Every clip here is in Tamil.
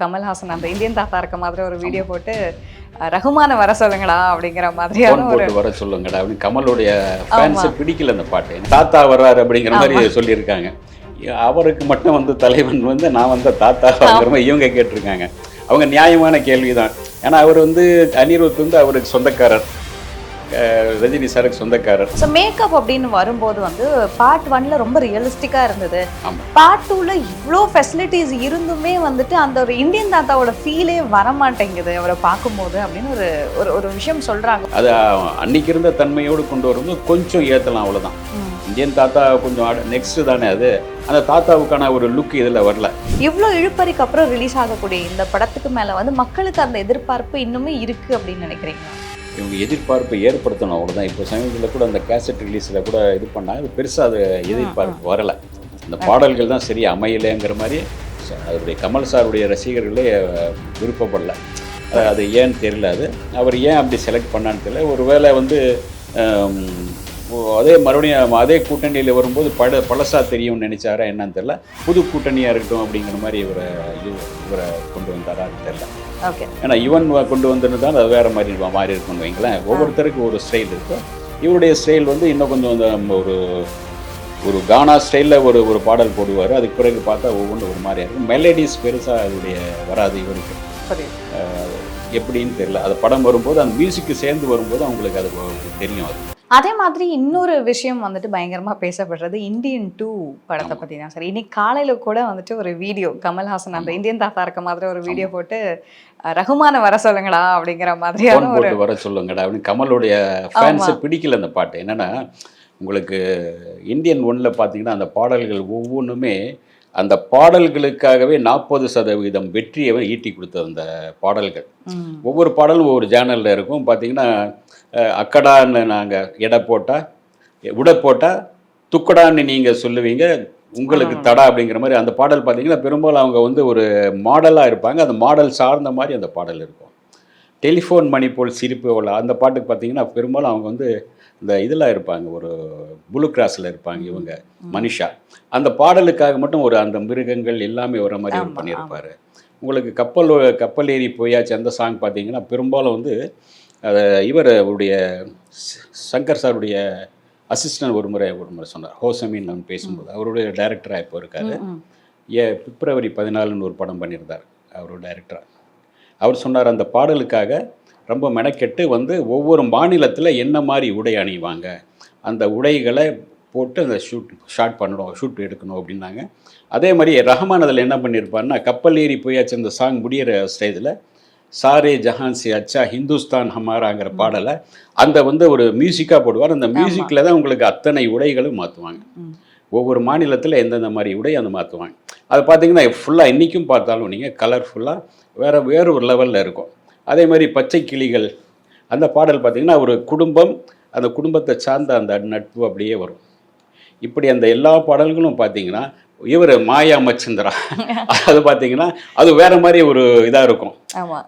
கமல்ஹாசன் அந்த இந்தியன் தாத்தா இருக்க மாதிரி ஒரு வீடியோ போட்டு ரகுமான வர சொல்லுங்களா அப்படிங்கிற மாதிரியான ஒரு வர சொல்லுங்கடா அப்படின்னு கமலுடைய ஃபேன்ஸை பிடிக்கல அந்த பாட்டு. தாத்தா வர்றாரு அப்படிங்கிற மாதிரி சொல்லியிருக்காங்க. அவருக்கு மட்டும் வந்து தலைவன் வந்து நான் வந்த தாத்தா மாதிரி இவங்க கேட்டிருக்காங்க. அவங்க நியாயமான கேள்விதான். ஏன்னா அவர் வந்து அனிருத் வந்து அவருக்கு சொந்தக்காரர். ரஜினி சாருக்கு சொந்தக்காரர். ஸோ மேக்கப் அப்படின்னு வரும்போது வந்து பார்ட் ஒன்ல ரொம்ப ரியலிஸ்டிக்காக இருந்தது. பார்ட் டூவில் இவ்வளோ ஃபெசிலிட்டிஸ் இருந்துமே வந்துட்டு அந்த ஒரு இந்தியன் தாத்தாவோட ஃபீலே வர மாட்டேங்குது அவரை பார்க்கும்போது அப்படின்னு ஒரு ஒரு ஒரு விஷயம் சொல்றாங்க. அது அன்னைக்கு இருந்த தன்மையோடு கொண்டு வரும்போது கொஞ்சம் ஏற்றலாம் அவ்வளோதான் இந்தியன் தாத்தா கொஞ்சம் நெக்ஸ்ட் தானே அது. அந்த தாத்தாவுக்கான ஒரு லுக் இதில் வரல. இவ்வளோ இழுப்பறிக்கு அப்புறம் ரிலீஸ் ஆகக்கூடிய இந்த படத்துக்கு மேலே வந்து மக்களுக்கு அந்த எதிர்பார்ப்பு இன்னுமே இருக்கு அப்படின்னு நினைக்கிறீங்க இவங்க எதிர்பார்ப்பை ஏற்படுத்தணும் அவ்வளோதான் இப்போ சமீபத்தில் கூட அந்த கேசட் ரிலீஸில் கூட இது பண்ணாங்க. அது பெருசாக அது எதிர்பார்ப்பு வரலை. அந்த பாடல்கள் தான் சரி அமையலைங்கிற மாதிரி அவருடைய கமல் சாருடைய ரசிகர்களே விருப்பப்படல. அது- ஏன்னு தெரியல அது. அவர் ஏன் அப்படி செலக்ட் பண்ணான்னு தெரியல. ஒருவேளை வந்து ஆம், ஓ- அதே மறுபடியும் அதே கூட்டணியில் வரும்போது பட பழசா தெரியும்னு நினைச்சாரா என்னன்னு தெரியல. புது கூட்டணியாக இருக்கட்டும் அப்படிங்கிற மாதிரி இவரை இவ- இவரை கொண்டு வந்தாரான்னு தெரியல. ஓகே ஏன்னா இவன் கொண்டு வந்திருந்தால் அது வேற மாதிரி இருக்கும், மாறி இருக்கும்னு வைங்களேன். ஒவ்வொருத்தருக்கு ஒரு ஸ்டைல் இருக்கு. இவருடைய ஸ்டைல் வந்து இன்னும் கொஞ்சம் அந்த ஒரு ஒரு கானா ஸ்டைலில் ஒரு ஒரு பாடல் போடுவார். அதுக்கு பிறகு பார்த்தா ஒவ்வொன்றும் ஒரு மாதிரியா இருக்கும். மெலடிஸ் பெருசாக அதோடைய வராது இவருக்கு. எப்படின்னு தெரியல. அது படம் வரும்போது அந்த மியூசிக்கு சேர்ந்து வரும்போது அவங்களுக்கு அது தெரியும் அது. அதே மாதிரி இன்னொரு விஷயம் வந்துட்டு பயங்கரமா பேசப்படுறது இந்தியன் டூ படத்தை பத்தி தான் சார். இன்னைக்கு காலையில கூட வந்துட்டு ஒரு வீடியோ கமல்ஹாசன் அந்த இந்தியன் தாத்தா இருக்க மாதிரி ஒரு வீடியோ போட்டு ரகுமான வர சொல்லுங்களா அப்படிங்கிற மாதிரியான ஒரு வர சொல்லுங்கடா அப்படின்னு கமலுடைய ஃபேன்ஸை பிடிக்கல அந்த பாட்டு. என்னன்னா உங்களுக்கு இந்தியன் ஒன்ல பார்த்தீங்கன்னா அந்த பாடல்கள் ஒவ்வொன்றுமே அந்த பாடல்களுக்காகவே நாற்பது சதவீதம் வெற்றியை ஈட்டி கொடுத்தது அந்த பாடல்கள். ஒவ்வொரு பாடலும் ஒவ்வொரு ஜேனலில் இருக்கும். பார்த்தீங்கன்னா அக்கடான்னு நாங்கள் எடை போட்டால் உட போட்டால் துக்கடான்னு நீங்கள் சொல்லுவீங்க. உங்களுக்கு தடா அப்படிங்கிற மாதிரி அந்த பாடல் பார்த்தீங்கன்னா பெரும்பாலும் அவங்க வந்து ஒரு மாடலாக இருப்பாங்க. அந்த மாடல் சார்ந்த மாதிரி அந்த பாடல் இருக்கும். டெலிஃபோன் மணி போல் சிரிப்பு உள்ள அந்த பாட்டுக்கு பார்த்தீங்கன்னா பெரும்பாலும் அவங்க வந்து இந்த இதில் இருப்பாங்க. ஒரு புளு கிராஸில் இருப்பாங்க இவங்க மனிஷா. அந்த பாடலுக்காக மட்டும் ஒரு அந்த மிருகங்கள் எல்லாமே வர மாதிரி அவர் பண்ணியிருப்பாரு. உங்களுக்கு கப்பல் கப்பல் ஏறி போயாச்சு அந்த சாங் பார்த்தீங்கன்னா பெரும்பாலும் வந்து அதை இவர் அவருடைய சங்கர் சாருடைய அசிஸ்டன்ட் ஒரு முறை ஒரு முறை சொன்னார். ஹோசமின் நான் பேசும்போது அவருடைய டைரக்டராக இப்போ இருக்காரு. ஏ பிப்ரவரி பதினாலுன்னு ஒரு படம் பண்ணியிருந்தார் அவர் டைரக்டராக அவர் சொன்னார் அந்த பாடலுக்காக ரொம்ப மெனக்கெட்டு வந்து ஒவ்வொரு மாநிலத்தில் என்ன மாதிரி உடை அணிவாங்க அந்த உடைகளை போட்டு அந்த ஷூட் ஷாட் பண்ணணும் ஷூட் எடுக்கணும் அப்படின்னாங்க. அதே மாதிரி ரஹ்மான் அதில் என்ன பண்ணியிருப்பாருன்னா கப்பல் ஏறி போயாச்சு அந்த சாங் முடியிற ஸ்டேஜில் சாரே ஜஹான் சி அச்சா ஹிந்துஸ்தான் ஹமாராங்கிற பாடலை அந்த வந்து ஒரு மியூசிக்காக போடுவார். அந்த மியூசிக்கில் தான் உங்களுக்கு அத்தனை உடைகளும் மாற்றுவாங்க. ஒவ்வொரு மாநிலத்தில் எந்தெந்த மாதிரி உடை அந்த மாற்றுவாங்க அது பார்த்தீங்கன்னா ஃபுல்லாக இன்றைக்கும் பார்த்தாலும் நீங்கள் கலர்ஃபுல்லாக வேறு வேறு ஒரு லெவலில் இருக்கும். அதே மாதிரி பச்சை கிளிகள் அந்த பாடல் பார்த்தீங்கன்னா ஒரு குடும்பம் அந்த குடும்பத்தை சார்ந்த அந்த நட்பு அப்படியே வரும். இப்படி அந்த எல்லா பாடல்களும் பார்த்தீங்கன்னா இவர் மாயா மச்சந்திரா. அது பார்த்தீங்கன்னா அது வேற மாதிரி ஒரு இதாக இருக்கும்.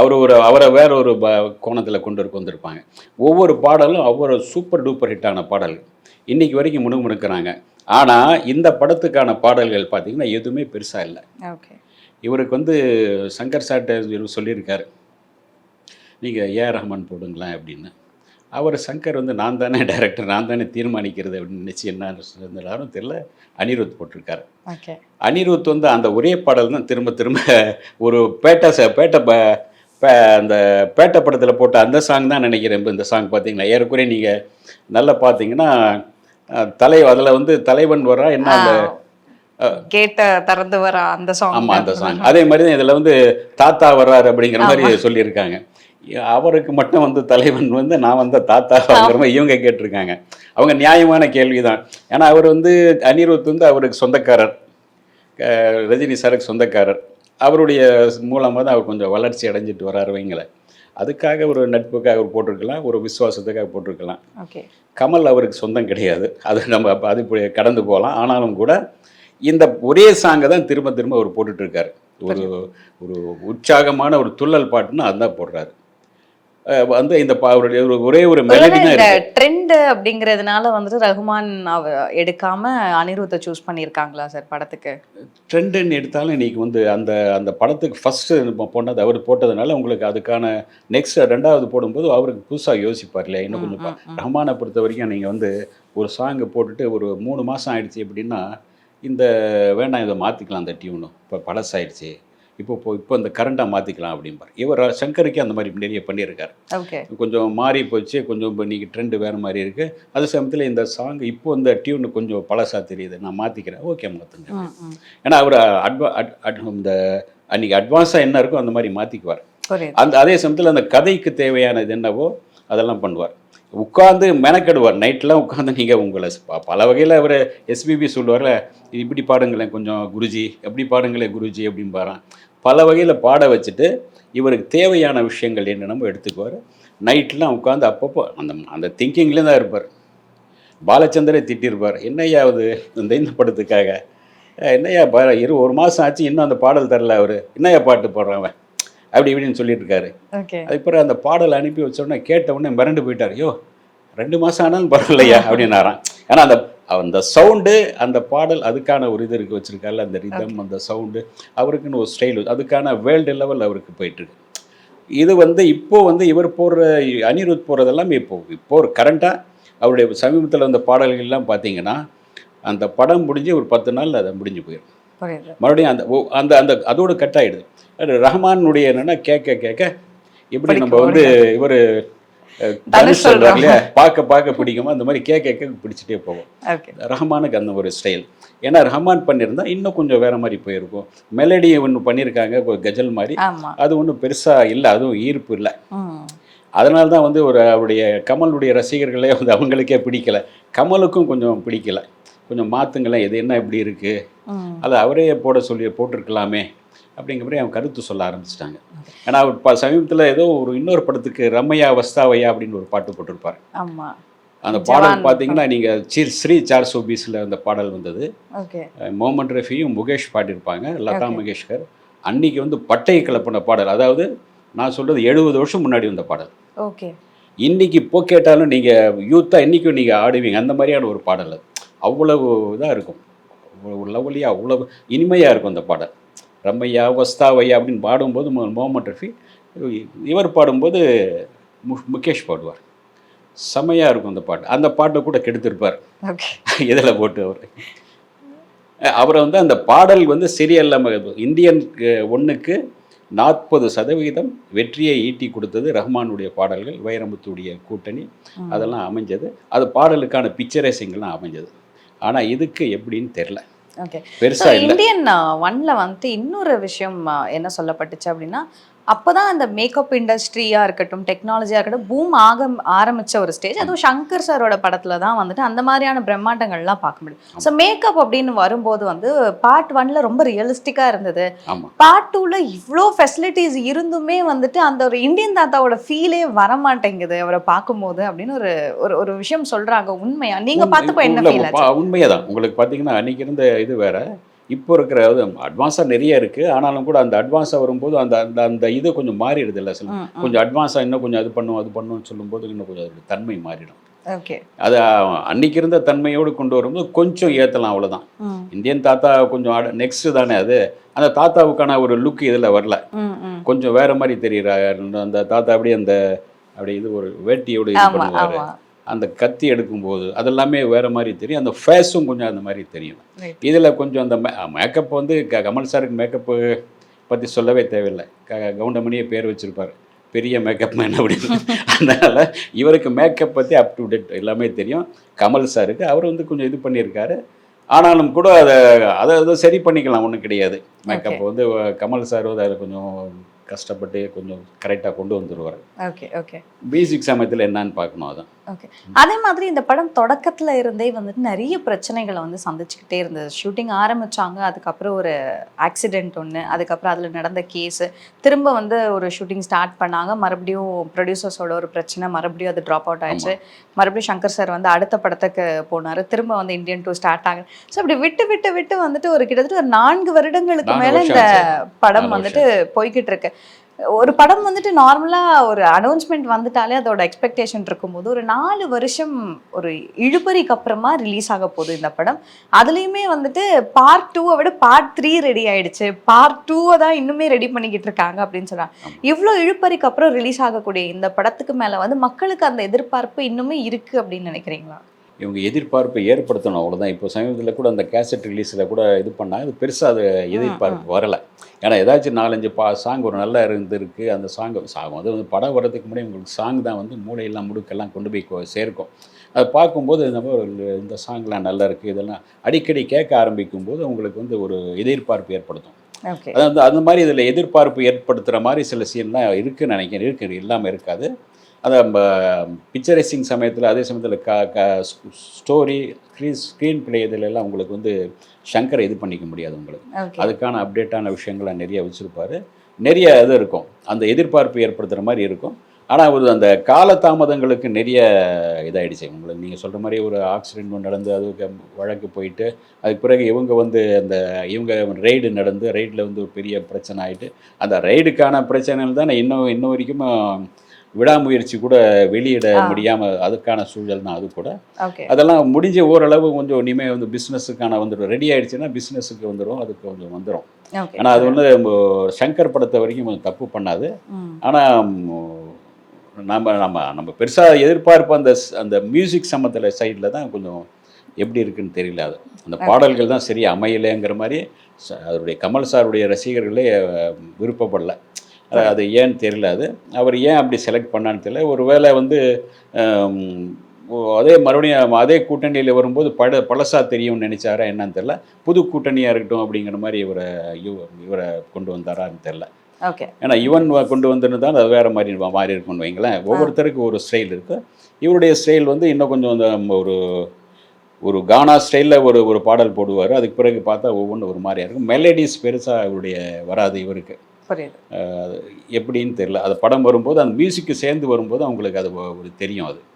அவர் ஒரு அவரை வேற ஒரு ப கோணத்தில் கொண்டு வந்திருப்பாங்க. ஒவ்வொரு பாடலும் அவ்வளோ சூப்பர் டூப்பர் ஹிட்டான பாடல். இன்னைக்கு வரைக்கும் முணுமுணுக்கிறாங்க. ஆனால் இந்த படத்துக்கான பாடல்கள் பார்த்தீங்கன்னா எதுவுமே பெருசாக இல்லை. ஓகே. இவருக்கு வந்து சங்கர் இவர் சொல்லியிருக்காரு. நீங்கள் ஏ ரஹ்மான் போடுங்களேன் அப்படின்னு. அவர் சங்கர் வந்து நான் தானே டைரக்டர் நான் தானே தீர்மானிக்கிறது அப்படின்னு நினச்சி என்ன இருந்தாலும் தெரியல. அனிருத் போட்டிருக்காரு. ஓகே. அனிருத் வந்து அந்த ஒரே பாடல் தான் திரும்ப திரும்ப ஒரு பேட்டை ச பேட்டை ப அந்த பேட்டை படத்தில் போட்ட அந்த சாங் தான் நினைக்கிறேன். இந்த சாங் பார்த்தீங்கன்னா ஏறக்குறைய நீங்கள் நல்லா பார்த்தீங்கன்னா தலை அதில் வந்து தலைவன் வரா என்ன அந்த கேட்ட திறந்து வர அந்த சாங் ஆமாம் அந்த சாங் அதே மாதிரி தான் இதில் வந்து தாத்தா வர்றாரு அப்படிங்கிற மாதிரி சொல்லியிருக்காங்க. அவருக்கு மட்டும் வந்து தலைவன் வந்து நான் வந்த தாத்தா மாதிரி இவங்க கேட்டிருக்காங்க. அவங்க நியாயமான கேள்வி தான் ஏன்னா அவர் வந்து அனிருத் வந்து அவருக்கு சொந்தக்காரர். ரஜினி சாருக்கு சொந்தக்காரர். அவருடைய மூலமாக தான் அவர் கொஞ்சம் வளர்ச்சி அடைஞ்சிட்டு வராரு வைங்களேன் அதுக்காக ஒரு நட்புக்காக அவர் போட்டிருக்கலாம் ஒரு விசுவாசத்துக்காக போட்டிருக்கலாம். ஓகே. கமல் அவருக்கு சொந்தம் கிடையாது. அது நம்ம அது இப்படி கடந்து போகலாம். ஆனாலும் கூட இந்த ஒரே சாங்கை தான் திரும்ப திரும்ப அவர் போட்டுட்டு இருக்காரு. ஒரு ஒரு உற்சாகமான ஒரு துள்ளல் பாட்டுன்னு அதுதான் போடுறாரு. வந்து இந்த அவருடைய ஒரு- ஒரே மெலடி தான் ட்ரெண்ட் அப்படிங்கிறதுனால வந்துட்டு ரகுமான் அவ எடுக்காம அனிருத்தை சூஸ் பண்ணியிருக்காங்களா சார் படத்துக்கு? ட்ரெண்டுன்னு எடுத்தாலும் இன்னைக்கு வந்து அந்த அந்த படத்துக்கு ஃபஸ்ட்டு போனது அவர் போட்டதுனால உங்களுக்கு அதுக்கான நெக்ஸ்ட் ரெண்டாவது போடும்போது அவருக்கு புதுசாக யோசிப்பார் இல்லையா? இன்னும் கொஞ்சம். ரஹ்மானை பொறுத்த வரைக்கும் நீங்கள் வந்து ஒரு சாங்கை போட்டுட்டு ஒரு மூணு மாதம் ஆயிடுச்சு அப்படின்னா இந்த வேண்டாம் இதை மாற்றிக்கலாம் அந்த டியூனு இப்போ பழசாயிடுச்சு. இப்போ இப்போ இப்போ இந்த கரண்டாக மாற்றிக்கலாம் அப்படிம்பார். இவர் சங்கருக்கு அந்த மாதிரி நிறைய பண்ணியிருக்காரு. கொஞ்சம் மாறி போச்சு கொஞ்சம் இப்போ இன்றைக்கி ட்ரெண்டு வேறு மாதிரி இருக்குது அதே சமயத்தில் இந்த சாங் இப்போ இந்த டியூனு கொஞ்சம் பழசாக தெரியுது. நான் மாற்றிக்கிறேன் ஓகே மாற்றுங்க. ஏன்னா அவர் அட்வா அட் இந்த அன்றைக்கி அட்வான்ஸாக என்ன இருக்கோ அந்த மாதிரி மாற்றிக்குவார் அந்த அதே சமயத்தில் அந்த கதைக்கு தேவையானது என்னவோ அதெல்லாம் பண்ணுவார். உட்காந்து மெனக்கெடுவார். நைட்லாம் உட்காந்து நீங்கள் உங்களை பல வகையில் அவர் எஸ்பிபி சொல்லுவார்ல இப்படி பாடுங்களேன் கொஞ்சம் குருஜி எப்படி பாடுங்களேன் குருஜி அப்படிம்பாரான் பல வகையில் பாட வச்சுட்டு இவருக்கு தேவையான விஷயங்கள் என்னென்னமோ எடுத்துக்குவார். நைட்லாம் உட்காந்து அப்பப்போ அந்த அந்த திங்கிங்லேயே தான் இருப்பார். பாலச்சந்தரே திட்டிருப்பார். என்னய்யா அது இந்த இந்த படத்துக்காக? என்னையா என்னய்யா பா இரு ஒரு மாதம் ஆச்சு இன்னும் அந்த பாடல் தரல அவர். என்னய்யா பாட்டு பாடுறான் அவன்? அப்படி இப்படின்னு சொல்லிட்டு இருக்காரு அதுக்கப்புறம் அந்த பாடல் அனுப்பி வச்ச உடனே கேட்ட உடனே மிரண்டு போயிட்டார். ஐயோ ரெண்டு மாதம் ஆனாலும் பரவாயில்லையா? அப்படின்னாராம். ஏன்னா அந்த அந்த சவுண்டு அந்த பாடல் அதுக்கான ஒரு இது இருக்கு வச்சிருக்காருல்ல அந்த ரிதம் அந்த சவுண்டு அவருக்குன்னு ஒரு ஸ்டைல் அதுக்கான வேர்ல்டு லெவல் அவருக்கு போயிட்டுருக்கு. இது வந்து இப்போ வந்து இவர் போடுற அனிருத் போடுறதெல்லாம் இப்போ இப்போ ஒரு கரண்ட்டாக அவருடைய சமீபத்தில் வந்த பாடல்கள்லாம் பார்த்தீங்கன்னா அந்த படம் முடிஞ்சு ஒரு பத்து நாள் அதை முடிஞ்சு போயிடும் மறுபடியும் அந்த அந்த அந்த அதோடு கட் ஆயிடுது. அது ரஹ்மானுடைய என்னன்னா கேட்க கேட்க எப்படி நம்ம வந்து இவர் தனுஷ் இல்லையா? பார்க்க பார்க்க பிடிக்குமோ? அந்த மாதிரி கேட்க கேட்க பிடிச்சிட்டே ஓகே. ரஹ்மானுக்கு அந்த ஒரு ஸ்டைல் ஏன்னா ரஹ்மான் பண்ணியிருந்தா இன்னும் கொஞ்சம் வேற மாதிரி போயிருக்கும். மெலடி ஒன்று பண்ணியிருக்காங்க கஜல் மாதிரி. அது ஒன்றும் பெருசாக இல்லை அதுவும் ஈர்ப்பு இல்லை. அதனால தான் வந்து ஒரு அவருடைய கமலுடைய ரசிகர்களே வந்து அவங்களுக்கே பிடிக்கல. கமலுக்கும் கொஞ்சம் பிடிக்கல. கொஞ்சம் மாற்றுங்களேன் இது என்ன இப்படி இருக்குது அதை அவரே போட சொல்லி போட்டிருக்கலாமே அப்படிங்கிற மாதிரி அவன் கருத்து சொல்ல ஆரம்பிச்சிட்டாங்க. ஏன்னா அவர் ப சமீபத்தில் ஏதோ ஒரு இன்னொரு படத்துக்கு ரம்மையா வஸ்தாவையா அப்படின்னு ஒரு பாட்டு போட்டிருப்பார். அந்த பாடல் பார்த்தீங்கன்னா நீங்கள் சி ஸ்ரீ சார் சோபீஸில் அந்த பாடல் வந்தது. மொஹமட் ரஃபியும் முகேஷ் பாடியிருப்பாங்க லதா. மங்கேஷ்கர் அன்னைக்கு வந்து பட்டையை கிளப்பின பாடல். அதாவது நான் சொல்கிறது எழுபது வருஷம் முன்னாடி வந்த பாடல். ஓகே. இன்னைக்கு இப்போ கேட்டாலும் நீங்கள் யூத்தாக இன்றைக்கும் நீங்கள் ஆடுவீங்க. அந்த மாதிரியான ஒரு பாடல் அது. அவ்வளவு இதாக இருக்கும். லவ்லியாக அவ்வளவு இனிமையாக இருக்கும் அந்த பாடல். ரம்மையா வஸ்தாவையா அப்படின்னு பாடும்போது முகமது ரஃபி இவர் பாடும்போது மு- முகேஷ் பாடுவார். செமையாக இருக்கும் அந்த பாட்டு. அந்த பாட்டை கூட கெடுத்திருப்பார். இதில் போட்டு அவர். அவரை வந்து அந்த பாடல் வந்து சரியல்லாம இந்தியன் ஒன்றுக்கு நாற்பது சதவிகிதம் வெற்றியை ஈட்டி கொடுத்தது ரஹ்மானுடைய பாடல்கள் வைரமுத்துடைய கூட்டணி. அதெல்லாம் அமைஞ்சது. அது பாடலுக்கான பிக்சரைசிங்லாம் அமைஞ்சது. ஆனால் இதுக்கு எப்படின்னு தெரில ஓகே பெருசா இல்லை. இந்தியன் ஒன்ல வந்துட்டு இன்னொரு விஷயம் ஆ, என்ன சொல்லப்பட்டுச்சு அப்படின்னா அப்பதான் அந்த மேக்கப் இண்டஸ்ட்ரியா இருக்கட்டும் டெக்னாலஜியா இருக்கட்டும் பூம் ஆக ஆரம்பிச்ச ஒரு ஸ்டேஜ் அதுவும் சங்கர் சாரோட படத்துல தான் வந்துட்டு அந்த மாதிரியான பிரம்மாண்டங்கள்லாம் பார்க்க முடியும். ஸோ மேக்கப் அப்படின்னு வரும்போது வந்து பார்ட் ஒன்ல ரொம்ப ரியலிஸ்டிக்கா இருந்தது. பார்ட் டூல இவ்வளோ ஃபெசிலிட்டிஸ் இருந்துமே வந்துட்டு அந்த ஒரு இந்தியன் தாத்தாவோட ஃபீலே வர மாட்டேங்குது அவரை பார்க்கும்போது அப்படின்னு ஒரு ஒரு ஒரு விஷயம் சொல்றாங்க உண்மையா? நீங்க பார்த்தப்போ என்ன ஃபீல் ஆச்சு? உண்மையாக தான். உங்களுக்கு பார்த்தீங்கன்னா அன்றைக்கி இருந்த இது வேற. இப்போ இருக்கிற அட்வான்ஸாக நிறைய இருக்குது ஆனாலும் கூட அந்த அட்வான்ஸாக வரும்போது அந்த அந்த அந்த இது கொஞ்சம் மாறிடுது இல்லை சில. கொஞ்சம் அட்வான்ஸாக இன்னும் கொஞ்சம் அது பண்ணும் அது பண்ணுன்னு சொல்லும்போது இன்னும் கொஞ்சம் அதோட தன்மை மாறிடும். ஓகே. அது அன்னைக்கு இருந்த தன்மையோடு கொண்டு வரும்போது கொஞ்சம் ஏற்றலாம் அவ்வளோதான் இந்தியன் தாத்தா கொஞ்சம் நெக்ஸ்ட் தானே அது? அந்த தாத்தாவுக்கான ஒரு லுக் இதில் வரல. கொஞ்சம் வேற மாதிரி தெரியுறாரு. அந்த தாத்தா அப்படியே அந்த அப்படியே இது ஒரு வேட்டியோடு இது பண்ணுவார். அந்த கத்தி எடுக்கும்போது அதெல்லாமே வேற மாதிரி தெரியும். அந்த ஃபேஸும் கொஞ்சம் அந்த மாதிரி தெரியும். இதில் கொஞ்சம் அந்த மேக்கப் வந்து க- கமல் சாருக்கு மேக்கப்பு பற்றி சொல்லவே தேவையில்லை. க கவுண்டமணியே பேர் வச்சிருப்பார். பெரிய மேக்கப் மேன் அப்படின்னு. அதனால் இவருக்கு மேக்கப் பற்றி அப் டு டேட் எல்லாமே தெரியும். கமல் சாருக்கு அவர் வந்து கொஞ்சம் இது பண்ணியிருக்காரு. ஆனாலும் கூட அதை அதை சரி பண்ணிக்கலாம் ஒன்றும் கிடையாது. மேக்கப் வந்து கமல் சார் வந்து அதை கொஞ்சம் கஷ்டப்பட்டு கொஞ்சம் கரெக்டாக கொண்டு வந்துடுவார் ஓகே ஓகே பேசிக் சமயத்தில் என்னன்னு பார்க்கணும் அதான். ஓகே அதே மாதிரி இந்த படம் தொடக்கத்துல இருந்தே வந்துட்டு நிறைய பிரச்சனைகளை வந்து சந்திச்சுக்கிட்டே இருந்தது. ஷூட்டிங் ஆரம்பிச்சாங்க அதுக்கப்புறம் ஒரு ஆக்சிடென்ட் ஒன்று அதுக்கப்புறம் அதில் நடந்த கேஸு திரும்ப வந்து ஒரு ஷூட்டிங் ஸ்டார்ட் பண்ணாங்க. மறுபடியும் ப்ரொடியூசர்ஸோட ஒரு பிரச்சனை மறுபடியும் அது ட்ராப் அவுட் ஆயிடுச்சு. மறுபடியும் சங்கர் சார் வந்து அடுத்த படத்துக்கு போனார். திரும்ப வந்து இந்தியன் டூ ஸ்டார்ட் ஆகுது ஸோ அப்படி விட்டு விட்டு விட்டு வந்துட்டு ஒரு கிட்டத்தட்ட ஒரு நான்கு வருடங்களுக்கு மேலே இந்த. படம் வந்துட்டு போய்கிட்டு இருக்கு. ஒரு படம் வந்துட்டு நார்மலாக ஒரு அனௌன்ஸ்மெண்ட் வந்துட்டாலே அதோட எக்ஸ்பெக்டேஷன் இருக்கும்போது ஒரு நாலு வருஷம் ஒரு இழுபறிக்கு அப்புறமா ரிலீஸ் ஆக போகுது இந்த படம். அதுலேயுமே வந்துட்டு பார்ட் டூவை விட பார்ட் த்ரீ ரெடி ஆயிடுச்சு. பார்ட் டூவை தான் இன்னுமே ரெடி பண்ணிக்கிட்டு இருக்காங்க அப்படின்னு சொல்றாங்க. இவ்வளோ இழுபறிக்கு அப்புறம் ரிலீஸ் ஆகக்கூடிய இந்த படத்துக்கு மேலே வந்து மக்களுக்கு அந்த எதிர்பார்ப்பு இன்னுமே இருக்கு அப்படின்னு நினைக்கிறீங்களா? இவங்க எதிர்பார்ப்பை ஏற்படுத்தணும் அவ்வளோதான் இப்போ சமீபத்தில் கூட அந்த கேசட் ரிலீஸில் கூட இது பண்ணாங்க. அது பெருசாக அது எதிர்பார்ப்பு வரலை. ஏன்னா ஏதாச்சும் நாலஞ்சு பா சாங் ஒரு நல்லா இருந்திருக்கு அந்த சாங் சாங் அது வந்து படம் வர்றதுக்கு முன்னாடி உங்களுக்கு சாங் தான் வந்து மூளையெல்லாம் முடுக்கெல்லாம் கொண்டு போய் சேர்க்கும். அதை பார்க்கும்போது ஒரு இந்த சாங்லாம் நல்லா இருக்குது இதெல்லாம் அடிக்கடி கேட்க ஆரம்பிக்கும் போது உங்களுக்கு வந்து ஒரு எதிர்பார்ப்பு ஏற்படுத்தும். ஓகே. அது வந்து அந்த மாதிரி இதில் எதிர்பார்ப்பு ஏற்படுத்துகிற மாதிரி சில சீன்லாம் இருக்குன்னு நினைக்கிறேன். இருக்குது இல்லாமல் இருக்காது. நம்ம பிக்சரைசிங் சமயத்தில் அதே சமயத்தில் க க ஸ்டோரி ஸ்க்ரீன் ஸ்க்ரீன் பிளே இதிலெல்லாம் உங்களுக்கு வந்து சங்கரை இது பண்ணிக்க முடியாது உங்களுக்கு. அதுக்கான அப்டேட்டான விஷயங்களை நிறைய வச்சுருப்பாரு. நிறைய இது இருக்கும். அந்த எதிர்பார்ப்பு ஏற்படுத்துகிற மாதிரி இருக்கும். ஆனால் ஒரு அந்த காலதாமதங்களுக்கு நிறைய இதாயிடுச்சு. உங்களுக்கு நீங்கள் சொல்கிற மாதிரி ஒரு ஆக்சிடென்ட் ஒன்று நடந்து அதுக்கு வழக்கு போயிட்டு அதுக்கு பிறகு இவங்க வந்து அந்த இவங்க ரெய்டு நடந்து ரெய்டில் வந்து ஒரு பெரிய பிரச்சனை ஆயிட்டு அந்த ரெய்டுக்கான பிரச்சனைகள் தான் இன்னும் இன்னும் வரைக்கும் விடாமுயற்சி கூட வெளியிட. முடியாமல் அதுக்கான சூழல் தான் அது கூட. அதெல்லாம் முடிஞ்ச ஓரளவு கொஞ்சம் இனிமேல் வந்து பிஸ்னஸுக்கான வந்துடும். ரெடி ஆயிடுச்சுன்னா பிஸ்னஸுக்கு வந்துடும் அதுக்கு கொஞ்சம் வந்துடும் ஆனால் அது வந்து சங்கர் படத்தை வரைக்கும் கொஞ்சம் தப்பு பண்ணாது. ஆனால் நம்ம நம்ம நம்ம பெருசாக எதிர்பார்ப்பு அந்த அந்த மியூசிக் சம்மந்தல சைடில் தான் கொஞ்சம் எப்படி இருக்குன்னு தெரியல அது. அந்த பாடல்கள் தான் சரியா அமையலைங்கிற மாதிரி அதனுடைய கமல் சாருடைய ரசிகர்களே விருப்பப்படல. அது- ஏன்னு தெரியல அது. அவர் ஏன் அப்படி செலக்ட் பண்ணான்னு தெரியல. ஒருவேளை வந்து ஆம், ஓ- அதே மறுபடியும் அதே கூட்டணியில் வரும்போது பட பழசா தெரியும்னு நினைச்சாரா என்னன்னு தெரியல. புது கூட்டணியாக இருக்கட்டும் அப்படிங்கிற மாதிரி இவரை இவ- இவரை கொண்டு வந்தாரான்னு தெரியல. ஓகே. ஏன்னா இவன் கொண்டு வந்திருந்தால் அது வேறு மாதிரி மாறி இருக்கும்னு வைங்களேன். ஒவ்வொருத்தருக்கு ஒரு ஸ்டைல் இருக்குது இவருடைய ஸ்டைல் வந்து இன்னும் கொஞ்சம் அந்த ஒரு ஒரு கானா ஸ்டைலில் ஒரு ஒரு பாடல் போடுவார். அதுக்கு பிறகு பார்த்தா ஒவ்வொன்றும் ஒரு மாதிரியா இருக்கும். மெலடிஸ் பெருசாக இவருடைய வராது இவருக்கு. புரியுது எப்படின்னு தெரியல. அது படம் வரும்போது அந்த மியூசிக்கு சேர்ந்து வரும்போது அவங்களுக்கு அது ஒரு தெரியும் அது.